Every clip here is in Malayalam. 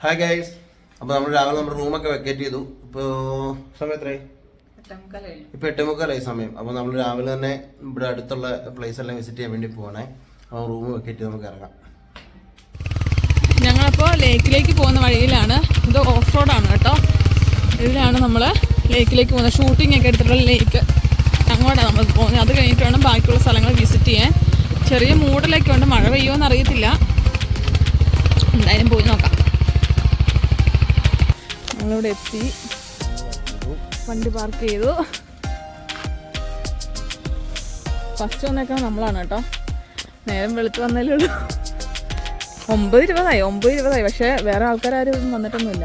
ഹായ് ഗൈസ് അപ്പോൾ നമ്മൾ രാവിലെ നമ്മുടെ റൂമൊക്കെ വെക്കേറ്റ് ചെയ്തു. ഇപ്പോൾ സമയം എത്രയായി? ഇപ്പോൾ എട്ട് മുക്കാലായി സമയം. അപ്പോൾ നമ്മൾ രാവിലെ തന്നെ ഇവിടെ അടുത്തുള്ള പ്ലേസ് എല്ലാം വിസിറ്റ് ചെയ്യാൻ വേണ്ടി പോകണേ അപ്പോൾ റൂം വെക്കേറ്റ് ചെയ്ത് നമുക്ക് ഇറങ്ങാം. ഞങ്ങളിപ്പോൾ ലേക്കിലേക്ക് പോകുന്ന വഴിയിലാണ്. ഇത് ഓഫ് റോഡാണ് കേട്ടോ. ഇതിലാണ് നമ്മൾ ലേക്കിലേക്ക് പോകുന്നത്. ഷൂട്ടിംഗ് ഒക്കെ എടുത്തിട്ടുള്ള ലേക്ക് അങ്ങോട്ടാണ് നമ്മൾ പോകുന്നത്. അത് കഴിഞ്ഞിട്ട് വേണം ബാക്കിയുള്ള സ്ഥലങ്ങൾ വിസിറ്റ് ചെയ്യാൻ. ചെറിയ മൂടലൊക്കെ ഉണ്ട്. മഴ പെയ്യുമോ എന്നറിയത്തില്ല എന്തായാലും പോയി നോക്കാം. നമ്മളിവിടെ എത്തി. വണ്ടി പാർക്ക് ചെയ്തു. ഫസ്റ്റ് വന്നേക്കാൻ നമ്മളാണ് കേട്ടോ. നേരം വെളുത്ത് വന്നല്ലേ ഉള്ളൂ. ഒമ്പത് ഇരുപതായി ഒമ്പത് ഇരുപതായി. പക്ഷേ വേറെ ആൾക്കാരും വന്നിട്ടൊന്നുമില്ല.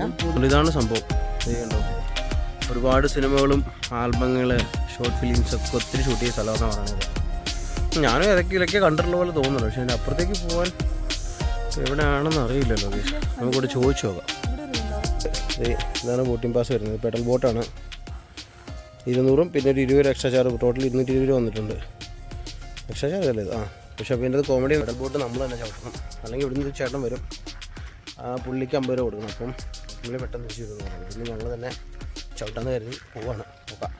ഇതാണ് സംഭവം. ഒരുപാട് സിനിമകളും ആൽബങ്ങൾ ഷോർട്ട് ഫിലിംസ് ഒക്കെ ഒത്തിരി ഷൂട്ട് ചെയ്ത സ്ഥലമെന്നാണ് പറയുന്നത് ഞാനും ഇതൊക്കെ ഇതൊക്കെ കണ്ടിട്ടുള്ള പോലെ തോന്നുന്നു പക്ഷേ അതിന്റെ അപ്പുറത്തേക്ക് പോകാൻ എവിടെയാണെന്ന് അറിയില്ലല്ലോ നമുക്കിവിടെ ചോദിച്ചു നോക്കാം. ഇതാണ് ബോട്ടിംഗ് പാസ് വരുന്നത്. പെഡൽ ബോട്ടാണ്. ഇരുന്നൂറും പിന്നെ ഒരു ഇരുപത് എക്സ്ട്രാ ചാർജ്. ടോട്ടൽ ഇരുന്നൂറ്റി ഇരുപത് രൂപ വന്നിട്ടുണ്ട്. എക്സ്ട്രാ ചാർജ് അല്ലേ ആ പക്ഷേ അപ്പോൾ അത് കോമഡി പെഡൽ ബോട്ട് നമ്മൾ തന്നെ ചവിട്ടണം. അല്ലെങ്കിൽ ഇവിടുന്ന് ചേട്ടൻ വരും. ആ പുള്ളിക്ക് അമ്പത് രൂപ കൊടുക്കണം. അപ്പം പുള്ളി പെട്ടെന്ന് തിരിച്ചു വരുന്നു പിന്നെ ഞങ്ങൾ തന്നെ ചവിട്ടാന്ന് കരുതി പോവാണ്. നോക്കാം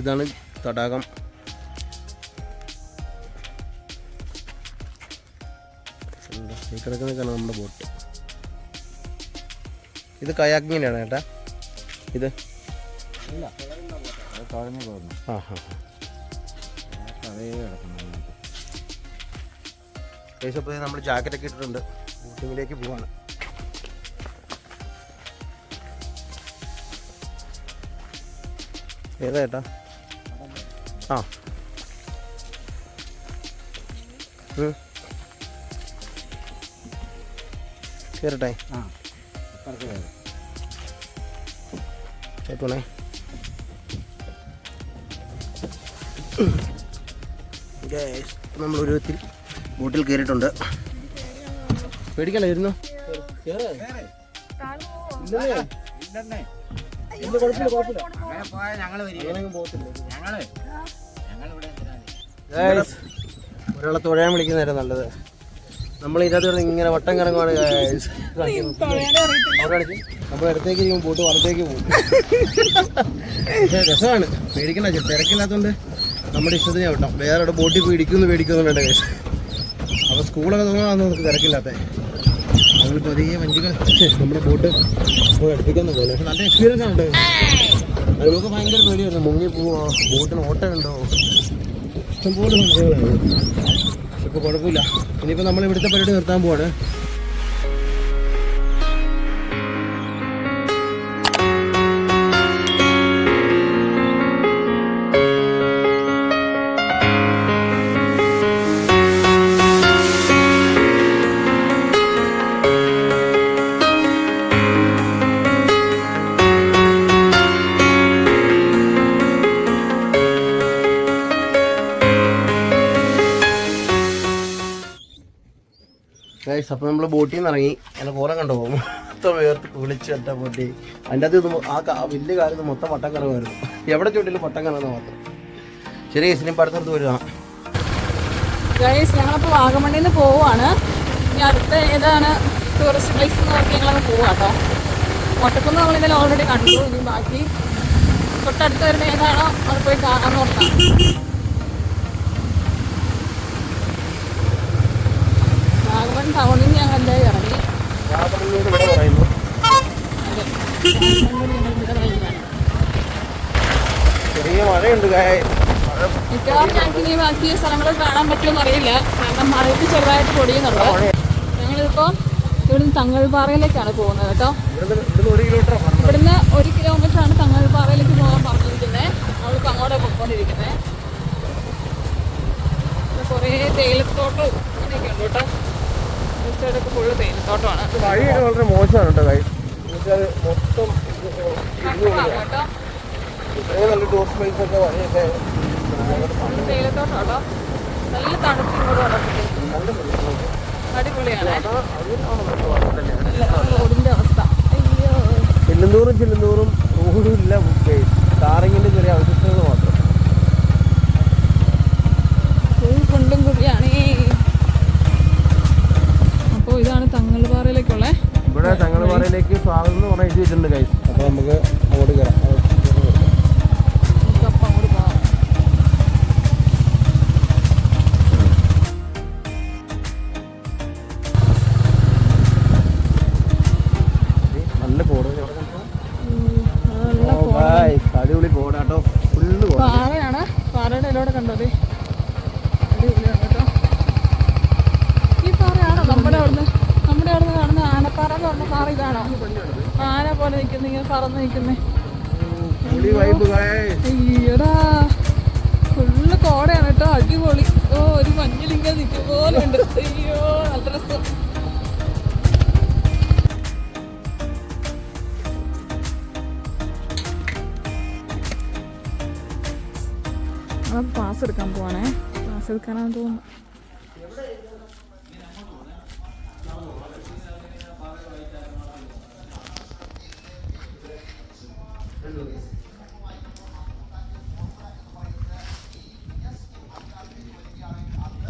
ഇതാണ് തടാകം. കിടക്കുന്നതൊക്കെയാണ് നമ്മുടെ ബോട്ട് ഇത് കയാക്കിങ്ങിനാണ് ചേട്ടാ ഇത്? ആ ഹാ അപ്പോൾ നമ്മൾ ജാക്കറ്റൊക്കെ ഇട്ടിട്ടുണ്ട്. ബോട്ടിങ്ങിലേക്ക് പോവാണ്. ഏതാ ചേട്ടാ ആ. ഉം. കേറട്ടെ ചേട്ടണേ നമ്മൾ ഒരു വിധത്തിൽ ബോട്ടിൽ കയറിയിട്ടുണ്ട് പേടിക്കല്ല ഇരുന്നു? ഒരാളെ തൊഴാൻ വിളിക്കുന്നതായിരുന്നു നല്ലത്. നമ്മൾ ഇതിനകത്ത് ഇങ്ങനെ വട്ടം. അവിടെ നമ്മൾ ഇടത്തേക്ക് ഇരിക്കും പോട്ട് വലത്തേക്ക് പോകും. രസമാണ്. പേടിക്കണ്ട തിരക്കില്ലാത്തോണ്ട് തിരക്കില്ലാത്തതുകൊണ്ട് നമ്മുടെ ഇഷ്ടത്തിന് വിട്ടാം. വേറെ ഇവിടെ ബോട്ടിൽ പോയി ഇടിക്കുന്നു പേടിക്കുന്നു വേണ്ട കേസ്. അപ്പോൾ സ്കൂളൊക്കെ തോന്നാന്ന് നമുക്ക് തിരക്കില്ലാത്ത. നമ്മൾ പതിയെ വഞ്ചികൾ നമ്മുടെ ബോട്ട് പോയി അടുപ്പിക്കുന്ന പോലെ. പക്ഷെ നല്ല എക്സ്പീരിയൻസ് ആണ്. നമുക്ക് ഭയങ്കര പേടിയായിരുന്നു. മുങ്ങി പോവോ. ബോട്ടിന് ഓട്ടമുണ്ടോ ഇഷ്ടംപോലെ സംശയങ്ങളാണ് ഇപ്പോൾ കുഴപ്പമില്ല. ഇനിയിപ്പോൾ നമ്മൾ ഇവിടുത്തെ പരിപാടി നിർത്താൻ പോവാണ്. ഗൈസ് അപ്പോൾ നമ്മൾ ബോട്ടിൽ നിന്ന് ഇറങ്ങി എന്റെ കോലം കണ്ടു. പോകും മൊത്തം വേർത്ത് കുളിച്ച് എന്റെ ബോട്ടി അതിന്റെ അത് ആ വലിയ കാലത്ത് മൊത്തം വട്ടം കറങ്ങുമായിരുന്നു. എവിടെ ചൂട്ടിലും വട്ടം കറങ്ങുന്ന മാത്രം. ശരി ഗൈസ് ഇനി വരുക വരിക. ഗൈസ് വാഗമണ്ണിൽ നിന്ന് പോവുകയാണ് ഇനി അടുത്ത ഏതാണ് ടൂറിസ്റ്റ് പ്ലേസ് എന്ന് നോക്കി ഞങ്ങളങ്ങ് പോവാം കേട്ടോ ഒട്ടക്കുന്ന് നമ്മൾ ഇന്നലെ ഓൾറെഡി കണ്ടു. ഇനി ബാക്കി തൊട്ടടുത്ത് വരുന്ന ഏതാണോ അവിടെ പോയി കാണാൻ നോക്കാം വാഗമൺ ടൗണിൽ നിന്ന് ഞങ്ങൾ എന്തായാലും ഇറങ്ങി വാഗമണ്ണിനോട് ഇവിടെ പറയുന്നു അതെ വാഗമണ്ണിൽ ഞങ്ങൾ ഇവിടെ കഴിഞ്ഞാണ് ചെറിയ മഴയുണ്ട് മിക്കവാറും ഞങ്ങൾക്ക് ഇനി ബാക്കി സ്ഥലങ്ങൾ കാണാൻ പറ്റുമെന്ന് അറിയില്ല. കാരണം മഴയ്ക്ക് ചെറുതായിട്ട് പൊടിയുന്നുണ്ട്. ഞങ്ങളിപ്പോൾ ഇവിടുന്ന് തങ്ങൾപാറയിലേക്കാണ് പോകുന്നത് കേട്ടോ. ഒരു കിലോമീറ്റർ പറഞ്ഞു ഇവിടുന്ന് ഒരു കിലോമീറ്റർ ആണ് തങ്ങൾപാറയിലേക്ക് പോകാൻ പറഞ്ഞിരിക്കുന്നത് നമ്മളിപ്പോൾ അങ്ങോട്ട് പോയിക്കൊണ്ടിരിക്കുന്നത് കുറേ തേയിലത്തോട്ടവും അങ്ങനെയൊക്കെ ഉണ്ട് കേട്ടോ സൈഡൊക്കെ ഫുള്ള് തേയിലത്തോട്ടമാണ് വഴിയൊക്കെ വളരെ മോശമാണ് കേട്ടോ കൈ. എന്നുവെച്ചാൽ മൊത്തം ഇത്രയും നല്ല ടൂറിസ്റ്റ് പ്ലേസ് ഒക്കെ വഴിയൊക്കെ ഫുള്ള് തേയിലത്തോട്ടം കേട്ടോ നല്ല തണുപ്പ് ഇങ്ങോട്ട് വന്നിട്ടുണ്ട് അടിപൊളിയാണ്. വാർത്തല്ലേ. അവസ്ഥ. അയ്യോ. ചെല്ലുന്തോറും ചെല്ലുന്തോറും റോഡും ഇല്ല താരങ്ങിന്റെ ചെറിയ അവശിഷ്ടങ്ങൾ സ്വാഗതം എന്ന് പറഞ്ഞാൽ എഴുതി വെച്ചിട്ടുണ്ട് കൈസ് അപ്പോൾ നമുക്ക് പോലെ നിൽക്കുന്ന ഇങ്ങനെ പറന്ന് നിൽക്കുന്നേ. അയ്യടാ ഫുള്ള് കോടയാണ് കേട്ടോ അടിപൊളി. ഓ ഒരു മഞ്ഞിലിങ്ങനെ നിൽക്കും പോലെ ഉണ്ട്. അയ്യോ നല്ല രസം. പാസ് എടുക്കാൻ പോവാണേ. പാസ് എടുക്കാനാണെന്ന് തോന്നുന്നു.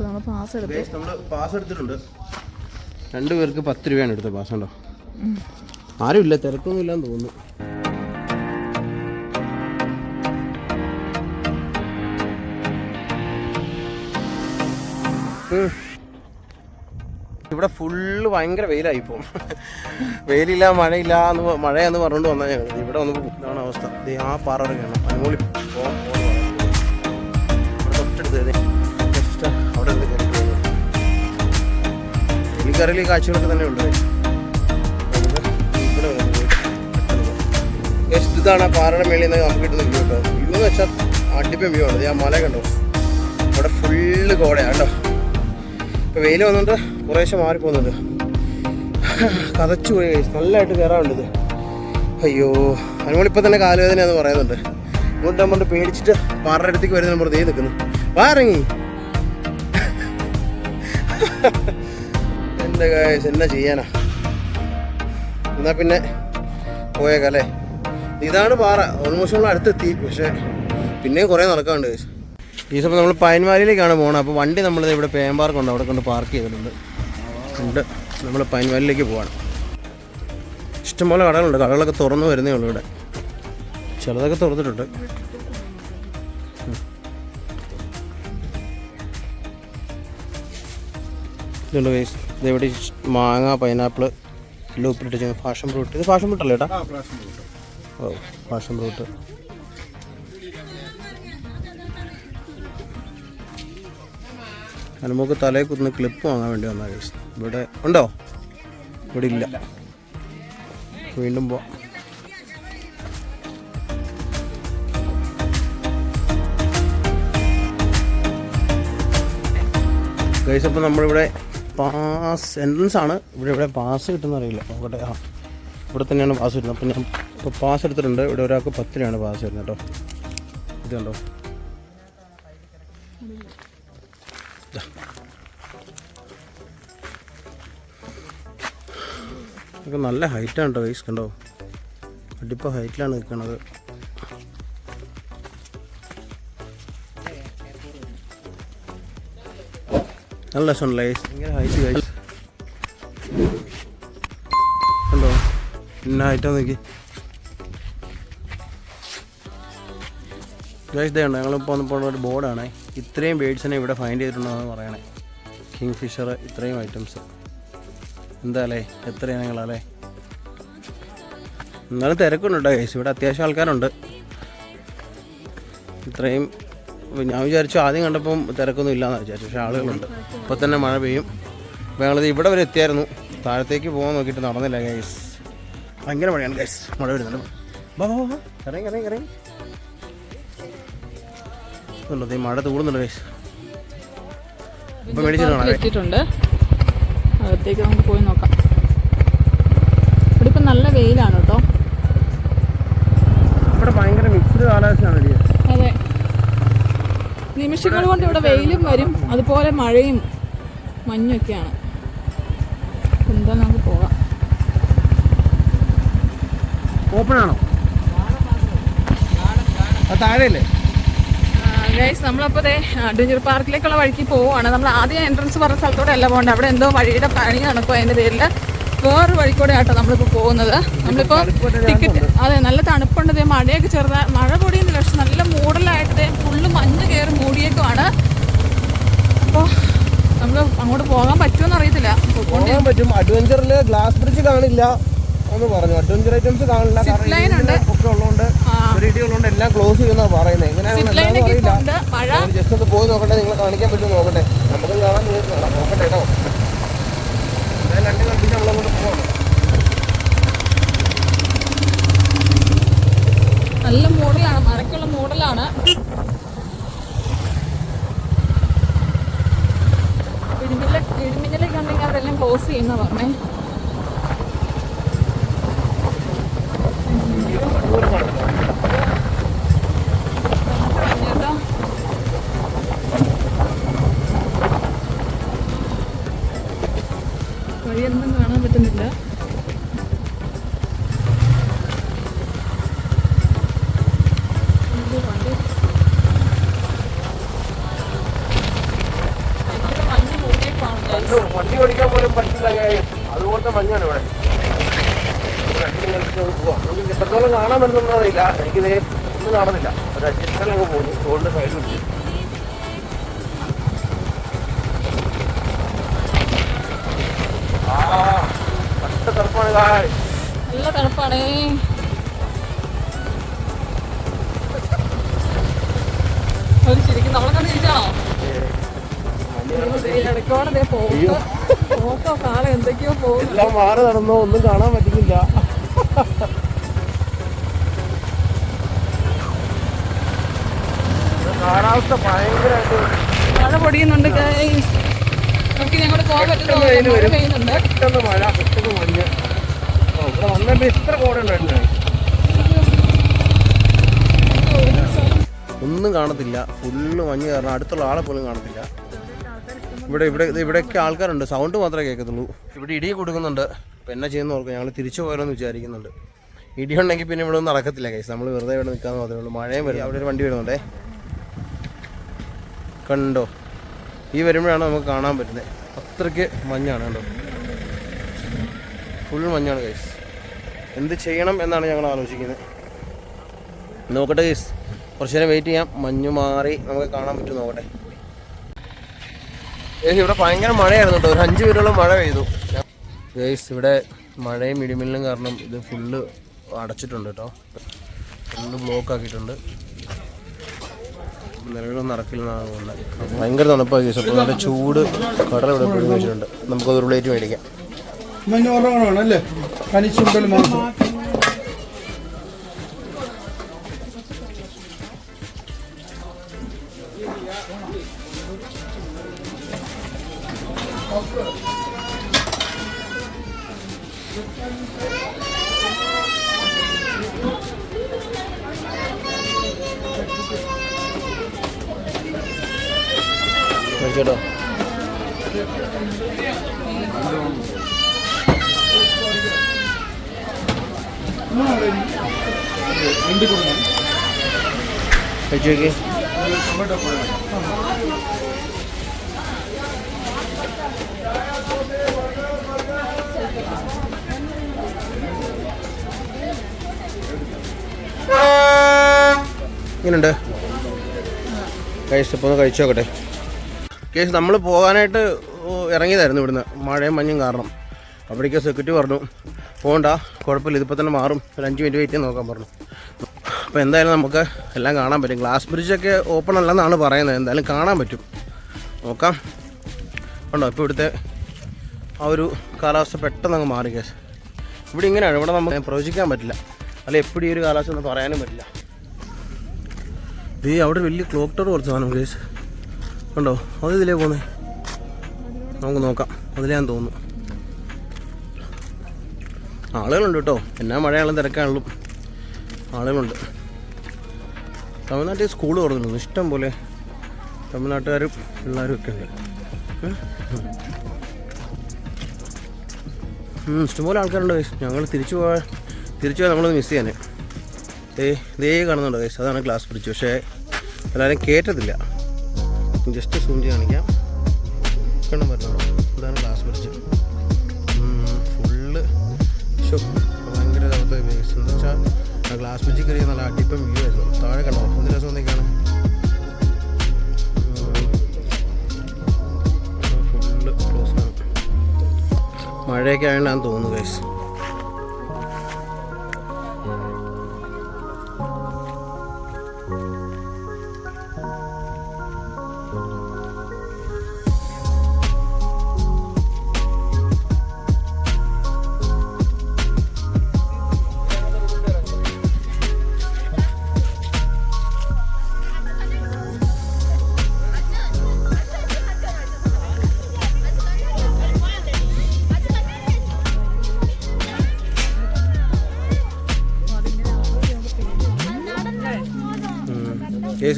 അപ്പോൾ നമ്മൾ പാസ് എടുത്തു. നമ്മൾ പാസ് എടുത്തിട്ടുണ്ട്. രണ്ട് പേർക്ക് പത്ത് രൂപയാണ് എടുത്തത് പാസ് ഉണ്ടോ ആരുമില്ല ഇല്ല തിരക്കൊന്നും ഇല്ലാന്ന് തോന്നുന്നു. ഇവിടെ ഫുള്ള് ഭയങ്കര വെയിലായി ഇപ്പോൾ വെയിലില്ല മഴയില്ല എന്ന് മഴയെന്ന് പറഞ്ഞുകൊണ്ട് വന്നാൽ ഞങ്ങൾ ഇവിടെ ഒന്ന് ഇതാണ് അവസ്ഥ. ദേ ആ പാറ കാണാം. അനുമോളി ഈ കാഴ്ചകളൊക്കെ തന്നെ ഉള്ളത് ഇവിടെ ഇതാണ് പാറയുടെ മേളിൽ നിന്ന് നമുക്ക് കിട്ടുന്ന വ്യൂ കേട്ടോ വ്യൂ എന്ന് വെച്ചാൽ അടിപ്പം വ്യൂ ആണ്. ഞാൻ മല കണ്ടോ? അവിടെ ഫുള്ള് കോടയാണ് കേട്ടോ ഇപ്പോൾ വെയിൽ വന്നിട്ട് കുറേശ്ശെ മാറിപ്പോകുന്നുണ്ട് കതച്ചു പോയി. നല്ലതായിട്ട് കയറാറുണ്ട് ഇത്. അയ്യോ അനുമോളിപ്പോൾ തന്നെ കാലുവേദനയാന്ന് പറയുന്നുണ്ട്. ഇങ്ങോട്ട് നമ്മൾ പേടിച്ചിട്ട് പാറയുടെ അടുത്തേക്ക് വരുന്ന നമ്മൾ ദേ നിൽക്കുന്നു വാ ഇറങ്ങി. എന്റെ കാശ് എന്നാ ചെയ്യാനാ? എന്നാ പിന്നെ പോയേക്കല്ലേ ഇതാണ് പാറ. ഓൾമോസ്റ്റ് നമ്മൾ അടുത്തെത്തി. പക്ഷേ പിന്നെയും കുറേ നടക്കാണ്ട്. ഈ സമയം നമ്മൾ പയൻവാലിയിലേക്കാണ് പോകുന്നത് അപ്പോൾ വണ്ടി നമ്മൾ ഇവിടെ പേമ്പാർക്കുണ്ട് അവിടെ കൊണ്ട് പാർക്ക് ചെയ്തിട്ടുണ്ട്. ഉണ്ട്. നമ്മൾ പയൻവാലിയിലേക്ക് പോവാണ്. ഇഷ്ടംപോലെ കടകളുണ്ട്. കടകളൊക്കെ തുറന്നു വരുന്നേ ഉള്ളൂ ഇവിടെ. ചിലതൊക്കെ തുറന്നിട്ടുണ്ട്. ഇതുണ്ട് വേസ് ഇതെവിടെ മാങ്ങ പൈനാപ്പിൾ ലൂപ്പിലിട്ട് ഫാഷൻ ഫ്രൂട്ട്. ഇത് ഫാഷൻ ഫ്രൂട്ട് അല്ലേ കേട്ടോ ഓ ഫാഷൻ ഫ്രൂട്ട്. നമുക്ക് തലയിൽ കുത്തുന്ന ക്ലിപ്പ് വാങ്ങാൻ വേണ്ടി വന്നാൽ കേസ് ഇവിടെ ഉണ്ടോ? ഇവിടെ ഇല്ല. വീണ്ടും പോ ഗൈസ് അപ്പോൾ നമ്മളിവിടെ പാസ് എൻട്രൻസ് ആണ്. ഇവിടെ ഇവിടെ പാസ് കിട്ടുന്ന അറിയില്ല. നോക്കട്ടെ. ആ. ഇവിടെ തന്നെയാണ് പാസ് വരുന്നത്. അപ്പോൾ ഞാൻ ഇപ്പോൾ പാസ് എടുത്തിട്ടുണ്ട്. ഇവിടെ ഒരാൾക്ക് പത്തിനാണ് പാസ് വരുന്നത് കേട്ടോ. ഇത് കണ്ടോ? നല്ല ഹൈറ്റാണ് കേട്ടോ വൈസ് കണ്ടോ? അടിപ്പോൾ ഹൈറ്റിലാണ് നിൽക്കുന്നത് നല്ല ഗൈസ് ഭയങ്കര ഹൈറ്റ് ഗൈസ് കണ്ടോ? പിന്നെ ഹൈറ്റാ നോക്കി. ഗൈസ് ഇതേ ഞങ്ങളിപ്പോൾ വന്നപ്പോൾ ഒരു ബോർഡാണ് ഇത്രയും ബേഡ്സിനെ ഇവിടെ ഫൈൻഡ് ചെയ്തിട്ടുണ്ടെന്ന് പറയണേ. കിങ് ഫിഷർ ഇത്രയും ഐറ്റംസ് എന്താ അല്ലേ? എത്രയാണ് നിങ്ങളല്ലേ എന്നാലും തിരക്കുണ്ട് കേട്ടോ ഗൈസ് ഇവിടെ അത്യാവശ്യം ആൾക്കാരുണ്ട്. ഇത്രയും ഞാൻ വിചാരിച്ചു ആദ്യം കണ്ടപ്പം തിരക്കൊന്നും ഇല്ലയെന്ന് വിചാരിച്ചു. പക്ഷേ ആളുകളുണ്ട്. ഇപ്പോൾ തന്നെ മഴ പെയ്യും. അപ്പോൾ ഞങ്ങളിത് ഇവിടെ വരെ എത്തിയായിരുന്നു. താഴത്തേക്ക് പോകാൻ നോക്കിയിട്ട് നടന്നില്ല ഗൈസ് ഭയങ്കര മഴയാണ് ഗൈസ് മഴ വരുന്നുണ്ട്. ബാ ബാ ബാ ഇറങ്ങി ഇറങ്ങി ഇറങ്ങി. ഉള്ളത് ഈ മഴ തൂടുന്നുണ്ട് ഗൈസ് ഇപ്പം മേടിച്ചിട്ടുണ്ട് അകത്തേക്ക് നമുക്ക് പോയി നോക്കാം. ഇവിടെ ഇപ്പം നല്ല വെയിലാണ് കേട്ടോ. ഇവിടെ ഭയങ്കര മിക്സ്ഡ് കാലാവസ്ഥയാണ് അതെ. നിമിഷങ്ങൾ കൊണ്ട് ഇവിടെ വെയിലും വരും. അതുപോലെ മഴയും മഞ്ഞൊക്കെയാണ്. എന്താ നമുക്ക് പോകാം. ഓപ്പൺ ആണോ? നമ്മളപ്പോ താഴെയല്ലേ? ഗൈസ് നമ്മളപ്പോൾ ദേ അഡ്വഞ്ചർ പാർക്കിലേക്കുള്ള വഴിക്ക് പോവുകയാണ്. നമ്മൾ ആദ്യം എൻട്രൻസ് പറഞ്ഞ സ്ഥലത്തോടെ അല്ല പോകേണ്ടത്. അവിടെ എന്തോ വഴിയുടെ പണി നടക്കുക അതിന്റെ പേരിൽ വേറൊരു വഴിക്കൂടെ ആട്ടോ നമ്മളിപ്പോൾ പോകുന്നത്. നമ്മളിപ്പോൾ ടിക്കറ്റ് അതെ നല്ല തണുപ്പുണ്ട്. മഴയൊക്കെ ചെറുതായി മഴ പൊടിയുന്നില്ല. പക്ഷെ നല്ല മൂടലായിട്ട് ഫുള്ള് മഞ്ഞ് കയറി മൂടിയേക്കുമാണ് അപ്പോൾ നമ്മൾ അങ്ങോട്ട് പോകാൻ പറ്റുമെന്ന് അറിയത്തില്ല. പോകാൻ പറ്റും. അഡ്വഞ്ചറിൽ ഗ്ലാസ് ബ്രിഡ്ജ് കാണില്ല എന്ന് പറഞ്ഞു. അഡ്വഞ്ചർ ഐറ്റംസ് കാണില്ല. Line ഉണ്ട്. ഒക്കെ ഉള്ളതുകൊണ്ട് ഉള്ളതുകൊണ്ട് എല്ലാം ക്ലോസ് ചെയ്യുമെന്നാണ് പറയുന്നത് എങ്ങനെയാണെന്ന് അറിയില്ല. ജസ്റ്റ് ഒന്ന് പോയി നോക്കട്ടെ. നിങ്ങളെ കാണിക്കാൻ പറ്റുമോ നോക്കട്ടെ. നമുക്ക് കാണാൻ നോക്കട്ടെ കേട്ടോ. എന്തായാലും രണ്ട് കണ്ടിട്ട് നമ്മളങ്ങോട്ട് പോകണം നല്ല മൂടലാണ് മഴയ്ക്കുള്ള മൂടലാണ് ഇടിമിന്നൽ ഇടിമിന്നലൊക്കെ ഉണ്ടെങ്കിൽ അവരെല്ലാം ക്ലോസ് ചെയ്യുന്ന പറഞ്ഞേ ചേട്ടാ വഴിയൊന്നും കാണാൻ പറ്റുന്നില്ല ഇത് വണ്ടി ഭയങ്കര മഞ്ഞ് മൂടിയേക്കുവാണ് guys. ഇത് വണ്ടി ഓടിക്കാൻ പോലും പറ്റില്ല. അതുപോലത്തെ മഞ്ഞാണ് ഇവിടെ. നമുക്ക് എത്രത്തോളം കാണാൻ പറ്റുന്നൊന്നും അറിയില്ല എനിക്കിത് ഒന്നും കാണുന്നില്ല ഒരു അഡ്ജസ്റ്റലങ്ങ് പോകുന്നു റോഡിന്റെ സൈഡിലുണ്ട്. നല്ല തണുപ്പാണേ ഒരു ശരിക്കും നമ്മളെ കണ്ട് എല്ലാം മാറി നടന്നോ? ഒന്നും കാണാൻ പറ്റുന്നില്ല. കാലാവസ്ഥ ഭയങ്കരമായിട്ട് മഴ പൊടിയുന്നുണ്ട്. നമുക്ക് പോകാൻ പെട്ടെന്ന് വെയിൽ മഴ പെട്ടെന്ന് മഞ്ഞ്. ഇവിടെ ഇത്ര ഒന്നും കാണത്തില്ല. ഫുള്ള് മഞ്ഞ് കാരണം അടുത്തുള്ള ആളെ പോലും കാണത്തില്ല. ഇവിടെ ഇവിടെ ഇവിടെയൊക്കെ ആൾക്കാരുണ്ട്. സൗണ്ട് മാത്രമേ കേൾക്കത്തുള്ളൂ. ഇവിടെ ഇടി കൊടുക്കുന്നുണ്ട്. ഇപ്പം എന്നാ ചെയ്യുന്ന ഓർക്കും ഞങ്ങൾ തിരിച്ചു പോയാലോന്ന് വിചാരിക്കുന്നുണ്ട്. ഇടി ഉണ്ടെങ്കിൽ പിന്നെ ഇവിടെ ഒന്നും നടക്കത്തില്ല കൈസ് നമ്മൾ വെറുതെ ഇവിടെ നിൽക്കാൻ മാത്രമേ ഉള്ളൂ. മഴയും വരും. അവിടെ ഒരു വണ്ടി വരുന്നുണ്ടേ. കണ്ടോ? ഈ വരുമ്പോഴാണ് നമുക്ക് കാണാൻ പറ്റുന്നത്. അത്രയ്ക്ക് മഞ്ഞാണ് കണ്ടോ? ഫുൾ മഞ്ഞാണ് കൈസ് എന്ത് ചെയ്യണം എന്നാണ് ഞങ്ങൾ ആലോചിക്കുന്നത്. നോക്കട്ടെ കൈസ് കുറച്ച് നേരം വെയിറ്റ് ചെയ്യാം. മഞ്ഞ് മാറി നമുക്ക് കാണാൻ പറ്റും. നോക്കട്ടെ. ഇവിടെ ഭയങ്കര മഴയായിരുന്നു കേട്ടോ ഒരു അഞ്ച് പേരോളം മഴ പെയ്തു. ഗേസ് ഇവിടെ മഴയും ഇടിമിന്നലും കാരണം ഇത് ഫുള്ള് അടച്ചിട്ടുണ്ട് കേട്ടോ. ഫുള്ള് ബ്ലോക്ക് ആക്കിയിട്ടുണ്ട്. നിലവിലൊന്നും നടക്കില്ലെന്നാണ് തോന്നുന്നത്. ഭയങ്കര തണുപ്പാണ് ഗേസ്. അപ്പോൾ നല്ല ചൂട് കടൽ ഇവിടെ പിടിഞ്ഞ് വെച്ചിട്ടുണ്ട് നമുക്കത് ഒരു പ്ലേറ്റ് മേടിക്കാം. അല്ലേ? നോക്കി ഇങ്ങനുണ്ട്. കഴിച്ചപ്പോൾ ഒന്ന് കഴിച്ചു നോക്കട്ടെ. കേസ് നമ്മൾ പോകാനായിട്ട് ഇറങ്ങിയതായിരുന്നു ഇവിടുന്ന്. മഴയും മഞ്ഞും കാരണം. അവിടേക്ക് സെക്യൂരിറ്റി പറഞ്ഞു പോകണ്ട കുഴപ്പമില്ല ഇതിപ്പോൾ തന്നെ മാറും. ഒരു അഞ്ച് മിനിറ്റ് വെയിറ്റ് നോക്കാൻ പറഞ്ഞു. അപ്പോൾ എന്തായാലും നമുക്ക് എല്ലാം കാണാൻ പറ്റും. ഗ്ലാസ് ബ്രിഡ്ജൊക്കെ ഓപ്പൺ അല്ലെന്നാണ് പറയുന്നത്. എന്തായാലും കാണാൻ പറ്റും. നോക്കാം. ഉണ്ടോ ഇപ്പോൾ ഇവിടുത്തെ ആ ഒരു കാലാവസ്ഥ പെട്ടെന്ന് അങ്ങ് മാറി കേസ് ഇവിടെ ഇങ്ങനെയാണ്. ഇവിടെ നമുക്ക് പ്രവചിക്കാൻ പറ്റില്ല. അല്ല എപ്പോഴും ഈ ഒരു കാലാവസ്ഥ ഒന്നും പറയാനും പറ്റില്ല. ഈ അവിടെ വലിയ ക്ലോക്ക് ടവർ കുറച്ച് സാധനം കേസ് ഉണ്ടോ അത് ഇതിലേ പോകുന്നേ നമുക്ക് നോക്കാം. അതിലേ തോന്നുന്നു. ആളുകളുണ്ട് കേട്ടോ. എന്നാ മഴയാളും തിരക്കാണല്ലോ. ആളുകളുണ്ട്. തമിഴ്നാട്ടിൽ സ്കൂൾ തുറന്നിരുന്നു. ഇഷ്ടം പോലെ തമിഴ്നാട്ടുകാരും പിള്ളേരും ഒക്കെ ഉണ്ട്. ഇഷ്ടംപോലെ ആൾക്കാരുണ്ട് guys. ഞങ്ങൾ തിരിച്ചു പോയാൽ തിരിച്ചു പോയാൽ നമ്മളത് മിസ് ചെയ്യാനേ ഏ ഇതേ കാണുന്നുണ്ട് guys. അതാണ് ഗ്ലാസ് ബ്രിഡ്ജ് പക്ഷേ എല്ലാവരും കയറ്റത്തില്ല ജസ്റ്റ് സൂം ചെയ്ത് കാണിക്കാം. കാണാൻ പറ്റുള്ളൂ ഇതാണ് ഗ്ലാസ് ബ്രിഡ്ജ് ഫുള്ള് ഷോ ഭയങ്കര തവത്തെ ബേസ് എന്താ വെച്ചാൽ ഗ്ലാസ് ബ്രിഡ്ജിൽ കയറിയ നല്ല അടിപ്പം വ്യൂ ആയിരുന്നു. താഴെ കണ്ടോ? എന്ത് രസം ആണ്. മഴയൊക്കെ ആയതുകൊണ്ടാണ് തോന്നുന്നു ഗൈസ്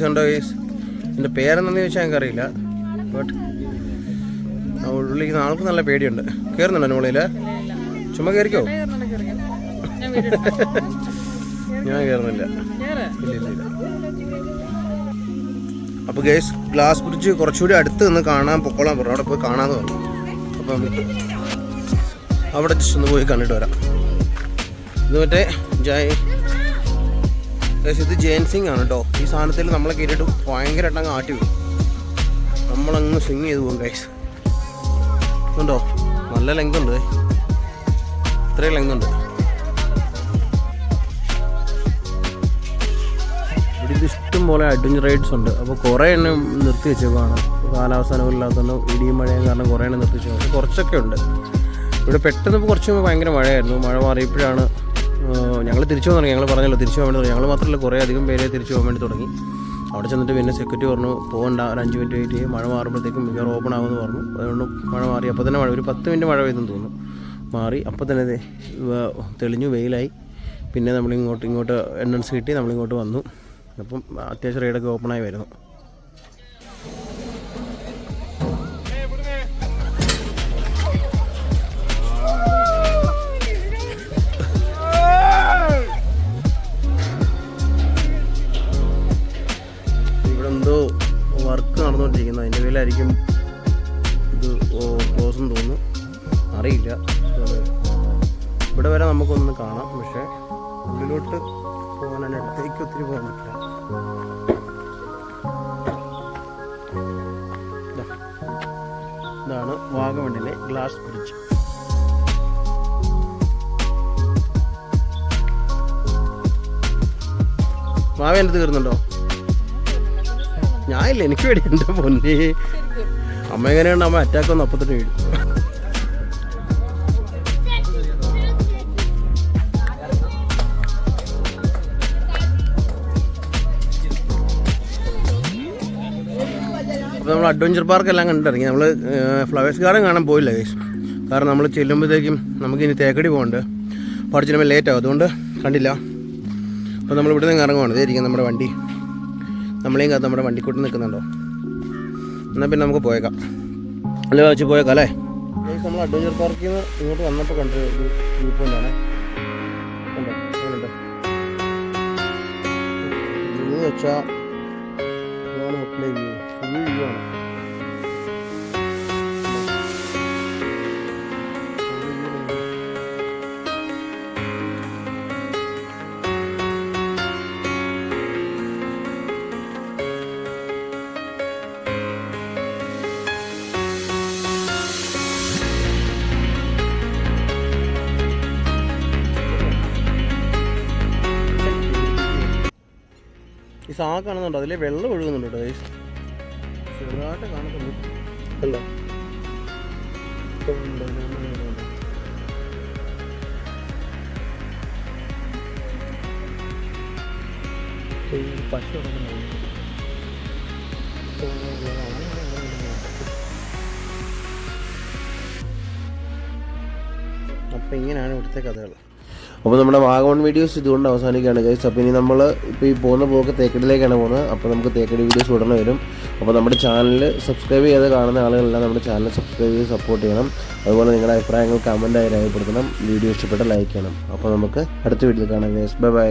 ഉണ്ടോ ഗൈസ് എന്റെ പേരെന്തെന്ന് ചോദിച്ചാൽ എനിക്കറിയില്ല. ബട്ട് ഉള്ളിലേക്ക് ആൾക്ക് നല്ല പേടിയുണ്ട്. കയറുന്നുണ്ടോ മുകളിൽ ചുമ്മാ കയറിക്കോ ഞാൻ കയറുന്നില്ല അപ്പോൾ ഗേസ് ഗ്ലാസ് ബ്രിഡ്ജ് കുറച്ചുകൂടി അടുത്ത് നിന്ന് കാണാൻ പൊക്കോളാൻ പറഞ്ഞു. അവിടെ പോയി കാണാമെന്ന് പറഞ്ഞു. അപ്പം അവിടെ ജസ്റ്റ് ഒന്ന് പോയി കണ്ടിട്ട് വരാം. ഇത് മറ്റേ ജയ് ഇത് ജയൻ സിംഗ് ആണ് കേട്ടോ ഈ സാധനത്തിൽ നമ്മളെ കയറിയിട്ട് ഭയങ്കരമായിട്ട് അങ്ങ് ആട്ടി വരും. നമ്മളങ്ങ് സ്വിങ് ചെയ്ത് പോകും ഗൈസ് ഉണ്ടോ നല്ല ലെങ്ത് ഉണ്ട്. ഇത്രയും ലെങ്ത് ഉണ്ട്. ഇവിടെ ഇത് ഇഷ്ടം പോലെ അഡ്വഞ്ചർ റൈഡ്സ് ഉണ്ട്. അപ്പോൾ കുറേ എണ്ണം നിർത്തി വെച്ചേക്കാണ് കാലാവസ്ഥ അനുകൂലമില്ലാത്തതുകൊണ്ട് ഇടിയും മഴയും കാരണം കുറേ എണ്ണം നിർത്തി വെച്ചു പക്ഷേ കുറച്ചൊക്കെ ഉണ്ട്. ഇവിടെ പെട്ടെന്ന് കുറച്ച് ഭയങ്കര മഴയായിരുന്നു. മഴ മാറിയപ്പോഴാണ് ഞങ്ങൾ തിരിച്ചു തുടങ്ങി. ഞങ്ങൾ പറഞ്ഞല്ലോ തിരിച്ചു പോകാൻ വേണ്ടി തുടങ്ങി. ഞങ്ങൾ മാത്രമല്ല കുറേ അധികം പേരെ തിരിച്ചു പോകാൻ വേണ്ടി തുടങ്ങി. അവിടെ ചെന്നിട്ട് പിന്നെ സെക്യൂരിറ്റി പറഞ്ഞു പോകണ്ട ഒരു അഞ്ച് മിനിറ്റ് വെയിറ്റ് ചെയ്യും. മഴ മാറുമ്പോഴത്തേക്കും മിക്കവാറും ഓപ്പൺ ആകുമെന്ന് പറഞ്ഞു. അതുകൊണ്ട് മഴ മാറി. അപ്പോൾ തന്നെ മഴ ഒരു പത്ത് മിനിറ്റ് മഴ പെയ്തെന്ന് തോന്നുന്നു. മാറി. അപ്പോൾ തന്നെ തെളിഞ്ഞു വെയിലായി. പിന്നെ നമ്മളിങ്ങോട്ട് ഇങ്ങോട്ട് എൻട്രൻസ് കിട്ടി നമ്മളിങ്ങോട്ട് വന്നു. അപ്പം അത്യാവശ്യം റൈഡൊക്കെ ഓപ്പണായി വരുന്നു. വർക്ക് നടന്നുകൊണ്ടിരിക്കുന്നു. അതിന്റെ പേരിലായിരിക്കും ഇത് ക്ലോസ് തോന്നുന്നു. അറിയില്ല. ഇവിടെ വരെ നമുക്കൊന്ന് കാണാം. പക്ഷേ ഉള്ളിലോട്ട് പോകാൻ അടുത്തേക്ക് ഒത്തിരി പോകാൻ പറ്റില്ല. ഇതാണ് വാഗമണ്ണിലെ ഗ്ലാസ് ബ്രിഡ്ജ്. മാവ എന്റെ ഇല്ല എനിക്ക് വേണ്ടി എന്റെ പൊന്നെ? അമ്മ എങ്ങനെയാണ് അമ്മ അറ്റാക്ക് വന്ന് അപ്പത്തിന് വീഴും. അപ്പോൾ നമ്മൾ അഡ്വഞ്ചർ പാർക്ക് എല്ലാം കണ്ടിറങ്ങി നമ്മൾ ഫ്ലവേഴ്സ് ഗാർഡൻ കാണാൻ പോയില്ല ഗൈസ് കാരണം നമ്മൾ ചെല്ലുമ്പോഴത്തേക്കും നമുക്ക് ഇനി തേക്കടി പോകണ്ട്. അപ്പോൾ ലേറ്റാകും അതുകൊണ്ട് കണ്ടില്ല. അപ്പോൾ നമ്മൾ ഇവിടെ നിന്ന് ഇറങ്ങുവാണ്. ഇതായിരിക്കും നമ്മുടെ വണ്ടി. നമ്മളെയും കാത്ത് നമ്മുടെ വണ്ടിക്കൂട്ട് നിൽക്കുന്നുണ്ടോ? എന്നാൽ പിന്നെ നമുക്ക് പോയേക്കാം. അല്ലേ വെച്ച് പോയേക്കാം അല്ലേ? നമ്മൾ അഡ്വഞ്ചർ പാർക്കിൽ നിന്ന് ഇങ്ങോട്ട് വന്നപ്പോൾ കണ്ട ഒരു വ്യൂ അങ്ങനെയുണ്ട് വ്യൂ വെച്ചാൽ വ്യൂ. ആണ്. സാ കാണുന്നുണ്ടോ അതിലെ വെള്ളം ഒഴുകുന്നുണ്ട് കേട്ടോ ചെറുതായിട്ട് കാണുന്നുണ്ട് അല്ല പശു അപ്പം ഇങ്ങനെയാണ് ഇവിടുത്തെ കഥകൾ. അപ്പോൾ നമ്മുടെ വാഗമൺ വീഡിയോസ് ഇതുകൊണ്ട് അവസാനിക്കുകയാണ് ഗൈസ് അപ്പോൾ ഇനി നമ്മൾ ഇപ്പോൾ ഈ പോകുന്ന പോക്ക് തേക്കടിയിലേക്കാണ് പോകുന്നത്. അപ്പോൾ നമുക്ക് തേക്കടി വീഡിയോസ് ഉടനെ വരും. അപ്പോൾ നമ്മുടെ ചാനൽ സബ്സ്ക്രൈബ് ചെയ്ത് കാണുന്ന ആളുകളെല്ലാം നമ്മുടെ ചാനൽ സബ്സ്ക്രൈബ് ചെയ്ത് സപ്പോർട്ട് ചെയ്യണം. അതുപോലെ നിങ്ങളുടെ അഭിപ്രായങ്ങൾ കമന്റായി രേഖപ്പെടുത്തണം. വീഡിയോ ഇഷ്ടപ്പെട്ട ലൈക്ക് ചെയ്യണം. അപ്പോൾ നമുക്ക് അടുത്ത വീഡിയോയിൽ കാണാം ഗൈസ് ബൈ ബൈ